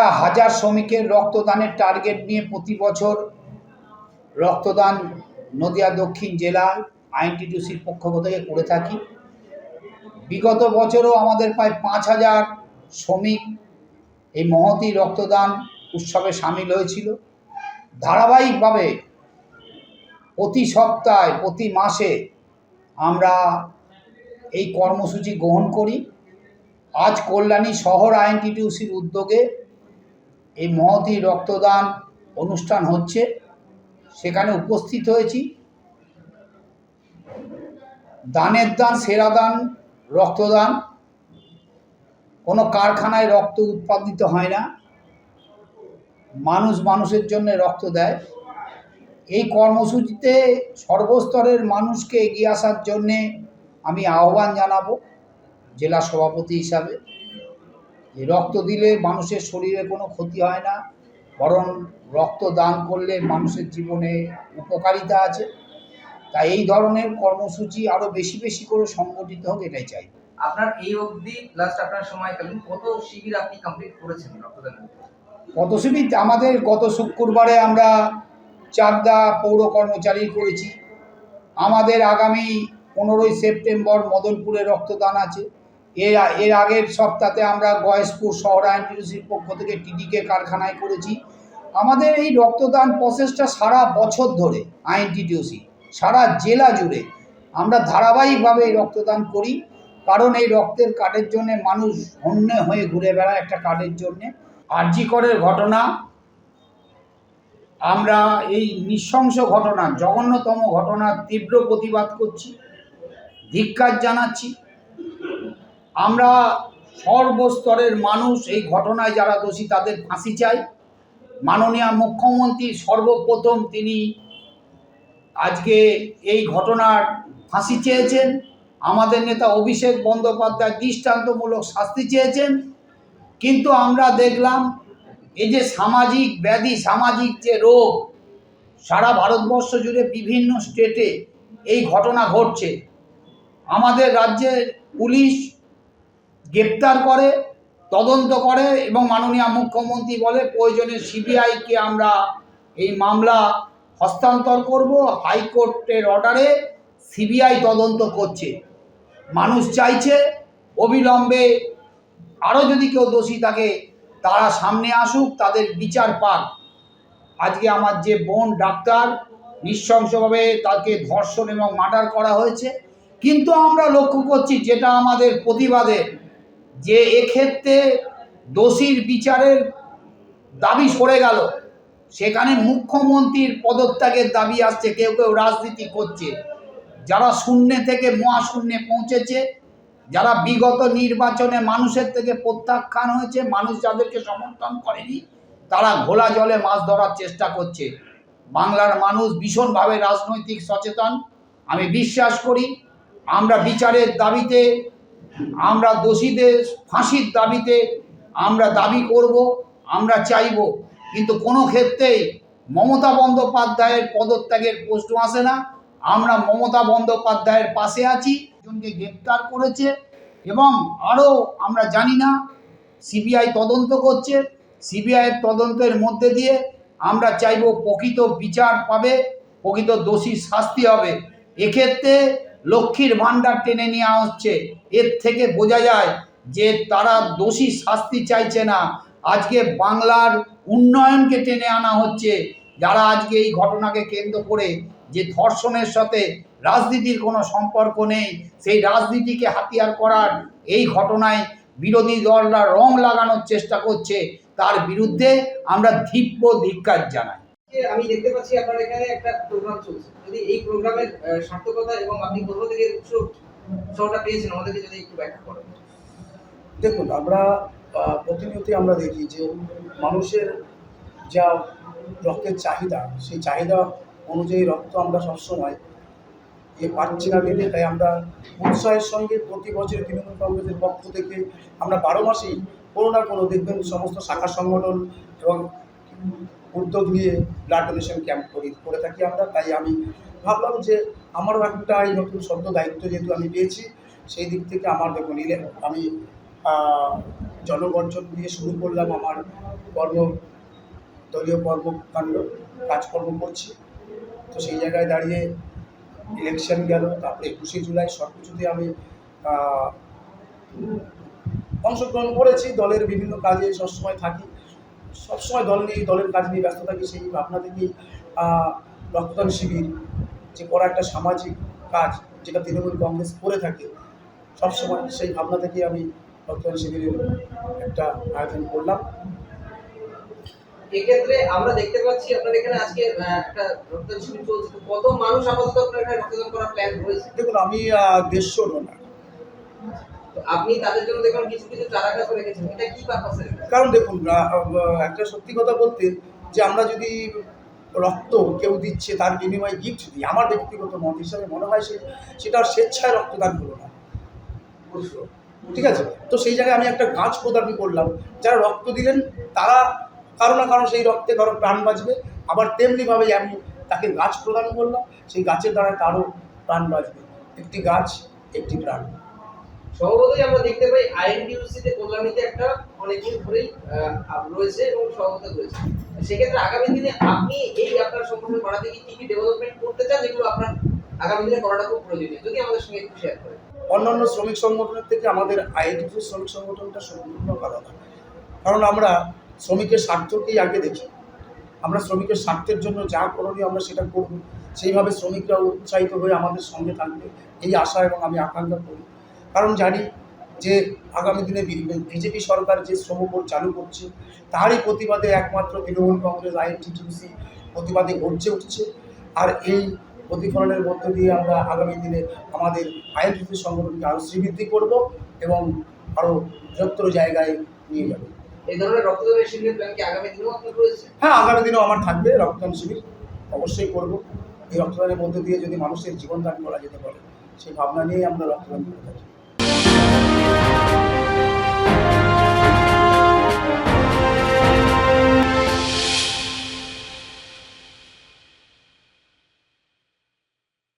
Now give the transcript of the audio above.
হাজার শ্রমিকের রক্তদানের টার্গেট নিয়ে প্রতি বছর রক্তদান নদিয়া দক্ষিণ জেলায় আইনটিটিউসির পক্ষ থেকে করে থাকি। বিগত বছরও আমাদের প্রায় পাঁচ হাজার শ্রমিক এই মহতি রক্তদান উৎসবে সামিল হয়েছিল। ধারাবাহিকভাবে প্রতি সপ্তাহে, প্রতি মাসে আমরা এই কর্মসূচি গ্রহণ করি। আজ কল্যাণী শহর আইনটিটিউসির উদ্যোগে এই মহতি রক্তদান অনুষ্ঠান হচ্ছে। সেখানে উপস্থিত হয়েছি। দানের দান, সেরা দান, রক্তদান। কোনো কারখানায় রক্ত উৎপাদিত হয় না। মানুষ মানুষের জন্য রক্ত দেয়। এই কর্মসূচিতে সর্বস্তরের মানুষকে এগিয়ে আসার জন্যে আমি আহ্বান জানাব, জেলা সভাপতি হিসাবে। যে রক্ত দিলে মানুষের শরীরে কোনো ক্ষতি হয় না বরং রক্ত দান করলে মানুষের জীবনে উপকারিতা আছে। তাই এই ধরনের কর্মসূচি আরও বেশি বেশি করে সংগঠিত হোক এটাই চাই। আপনার এই অবধি লাস্ট আপনার সময়কালীন কত শিবির আপনি কমপ্লিট করেছেন রক্তদান কত শিবির? আমাদের গত শুক্রবারে আমরা চাকদা পৌর কর্মচারী করেছি। আমাদের আগামী পনেরোই সেপ্টেম্বর মদনপুরে রক্তদান আছে। এর এর আগের সপ্তাহে আমরা গয়েশপুর শহর আইনটিউসির পক্ষ থেকে টিডিকে কারখানায় করেছি। আমাদের এই রক্তদান প্রসেসটা সারা বছর ধরে আইনটিটিউসি সারা জেলা জুড়ে আমরা ধারাবাহিকভাবে এই রক্তদান করি। কারণ এই রক্তের কার্ডের জন্যে মানুষ অন্য হয়ে ঘুরে বেড়ায় একটা কার্ডের জন্যে। আরজিকরের ঘটনা, আমরা এই নৃশংস ঘটনা, জঘন্যতম ঘটনার তীব্র প্রতিবাদ করছি, ধিক্কার জানাচ্ছি। আমরা সর্বস্তরের মানুষ, এই ঘটনায় যারা দোষী তাদের ফাঁসি চাই। মাননীয় মুখ্যমন্ত্রী সর্বপ্রথম তিনি আজকে এই ঘটনার ফাঁসি চেয়েছেন। আমাদের নেতা অভিষেক বন্দ্যোপাধ্যায় দৃষ্টান্তমূলক শাস্তি চেয়েছেন। কিন্তু আমরা দেখলাম, এই যে সামাজিক ব্যাধি, সামাজিক যে রোগ, সারা ভারতবর্ষ জুড়ে বিভিন্ন স্টেটে এই ঘটনা ঘটছে। আমাদের রাজ্যের পুলিশ গ্রেপ্তার করে, তদন্ত করে এবং মাননীয় মুখ্যমন্ত্রী বলে প্রয়োজনে সিবিআইকে আমরা এই মামলা হস্তান্তর করব। হাইকোর্টের অর্ডারে সিবিআই তদন্ত করছে। মানুষ চাইছে, অবিলম্বে আরও যদি কেউ দোষী থাকে, তারা সামনে আসুক, তাদের বিচার পাক। আজকে আমার যে বোন ডাক্তার, নৃশংসভাবে তাকে ধর্ষণ এবং মার্ডার করা হয়েছে। কিন্তু আমরা লক্ষ্য করছি যেটা আমাদের প্রতিবাদের যে এক্ষেত্রে দোষীর বিচারের দাবি সরে গেল, সেখানে মুখ্যমন্ত্রীর পদত্যাগের দাবি আসছে, কেউ কেউ রাজনীতি করছে। যারা শূন্যে থেকে মহাশূন্যে পৌঁছেছে, যারা বিগত নির্বাচনে মানুষের থেকে প্রত্যাখ্যান হয়েছে, মানুষ যাদেরকে সমর্থন করেনি, তারা ঘোলা জলে মাছ ধরার চেষ্টা করছে। বাংলার মানুষ ভীষণভাবে রাজনৈতিক সচেতন। আমি বিশ্বাস করি, আমরা বিচারের দাবিতে আমরা দোষীদের ফাঁসির দাবিতে আমরা দাবি করব, আমরা চাইব, কিন্তু কোনো ক্ষেত্রেই মমতা বন্দ্যোপাধ্যায়ের পদত্যাগের প্রশ্ন আসে না। আমরা মমতা বন্দ্যোপাধ্যায়ের পাশে আছি, একজনকে গ্রেপ্তার করেছে এবং আরও আমরা জানি না, সিবিআই তদন্ত করছে। সিবিআইয়ের তদন্তের মধ্যে দিয়ে আমরা চাইব প্রকৃত বিচার পাবে, প্রকৃত দোষী শাস্তি হবে। এক্ষেত্রে লক্ষ্মীর ভাণ্ডার টেনে নেওয়া হচ্ছে এর থেকে বোঝা যায় যে তারা দোষী শাস্তি চাইছে না। আজকে বাংলার উন্নয়নকে টেনে আনা হচ্ছে। যারা আজকে এই ঘটনাকে কেন্দ্র করে যে ধর্ষণের সাথে রাজনীতির কোনো সম্পর্ক নেই, সেই রাজনীতিকে হাতিয়ার করার এই ঘটনায় বিরোধী দলরা রং লাগানোর চেষ্টা করছে। তার বিরুদ্ধে আমরা তীব্র ধিক্কার জানাই। আমি দেখতে পাচ্ছি আপনার এখানে একটা প্রোগ্রাম চলছে। যদি এই প্রোগ্রামের সার্থকতা এবং আপনি কোথা থেকে উৎস উৎসটা পেয়েছেন, আমাদেরকে যদি একটু ব্যাখ্যা করেন। দেখুন, আমরা প্রতিনিয়তই আমরা দেখি যে মানুষের যা রক্তের চাহিদা, সেই চাহিদা অনুযায়ী রক্ত আমরা সবসময় যে পাচ্ছি না দিতে তাই আমরা উৎসাহের সঙ্গে প্রতি বছর তৃণমূল কংগ্রেসের পক্ষ থেকে আমরা বারো মাসেই কোনো না কোনো দেখবেন সমস্ত শাখা সংগঠন এবং উদ্যোগ নিয়ে ব্লাড ডোনেশন ক্যাম্প করি, করে থাকি আমরা। তাই আমি ভাবলাম যে আমারও একটা এই নতুন শব্দ দায়িত্ব যেহেতু আমি পেয়েছি, সেই দিক থেকে আমার দেখুন ইলে আমি জনগর্জন দিয়ে শুরু করলাম আমার কর্ম, দলীয় কর্মকাণ্ড, কাজকর্ম করছি। তো সেই জায়গায় দাঁড়িয়ে ইলেকশন গেল, তারপরে একুশে জুলাই সব কিছুতে আমি অংশগ্রহণ করেছি। দলের বিভিন্ন কাজে সবসময় থাকি। সবসময় দল নিয়ে দলের কাজ নিয়ে ব্যস্ত থাকি সেই ভাবনা থেকেই রক্তদান শিবির যে করা একটা সামাজিক কাজ যেটা তৃণমূল কংগ্রেস করে থাকে সবসময় সেই ভাবনা থেকে আমি রক্তদান শিবিরের একটা আয়োজন করলাম। এক্ষেত্রে আমরা দেখতে পাচ্ছি আপনার এখানে আজকে একটা রক্তদান শিবির চলছে। কত মানুষ আপাতত আপনার এখানে রক্তদান করার প্ল্যান রয়েছে দেখুন আমি দেড়শো ডোনার আপনি তাদের জন্য কিছু কিছু চারা গাছ রেখেছেন এটা কি পারপাসে কারণ দেখুন একটা সত্যি কথা বলতে যে আমরা যদি রক্ত কেউ দিচ্ছে তার বিনিময়ে গিফট দিই আমার ব্যক্তিগত মত হিসাবে মনে হয় সে সেটা স্বেচ্ছায় রক্তদান হলো না। ঠিক আছে? তো সেই জায়গায় আমি একটা গাছ প্রদান করলাম যারা রক্ত দিলেন তারা কারও না কারও সেই রক্তে কারও প্রাণ বাঁচবে। আবার তেমনিভাবে আমি তাকে গাছ প্রদান করলাম সেই গাছের দ্বারা তারও প্রাণ বাঁচবে। একটি গাছ একটি প্রাণ। সভাপতি আমরা দেখতে পাই আইএনটিউসিতে কল্যাণীতে একটা অনেকদিন ধরেই রয়েছে এবং সভাপতি রয়েছে। সেক্ষেত্রে আগামী দিনে আপনি এই আপনার করা থেকে কি কি ডেভেলপমেন্ট করতে চান যেগুলো আপনার আগামী দিনে করাটা খুব প্রয়োজনীয়, যদি আমাদের সঙ্গে একটু শেয়ার করেন। অন্যান্য শ্রমিক সংগঠনের থেকে আমাদের আইএনটিসি শ্রমিক সংগঠনটা সম্পূর্ণ আলাদা। কারণ আমরা শ্রমিকের স্বার্থকেই আগে দেখি। আমরা শ্রমিকের স্বার্থের জন্য যা করণীয় আমরা সেটা করব। সেইভাবে শ্রমিকরা উৎসাহিত হয়ে আমাদের সঙ্গে থাকবে। এই আশা এবং আমি আকাঙ্ক্ষা করি। কারণ জানি যে আগামী দিনে বিজেপি সরকার যে শ্রম বোর্ড চালু করছে তারই প্রতিবাদে একমাত্র তৃণমূল কংগ্রেস আইএনটিটিউসি প্রতিবাদে গর্জে উঠছে। আর এই প্রতিফলনের মধ্য দিয়ে আমরা আগামী দিনে আমাদের আইনজীবী সংগঠনকে আরও শ্রীবৃদ্ধি করব এবং আরও বৃহত্তর জায়গায় নিয়ে যাব। এই ধরনের রক্তদানের শিবিরের প্ল্যান কি আগামী দিনেও আপনার রয়েছে? হ্যাঁ আগামী দিনেও আমার থাকবে রক্তদান শিবির অবশ্যই করব। এই রক্তদানের মধ্য দিয়ে যদি মানুষের জীবনদান করা যেতে পারে সেই ভাবনা নিয়েই আমরা রক্তদান করে থাকি।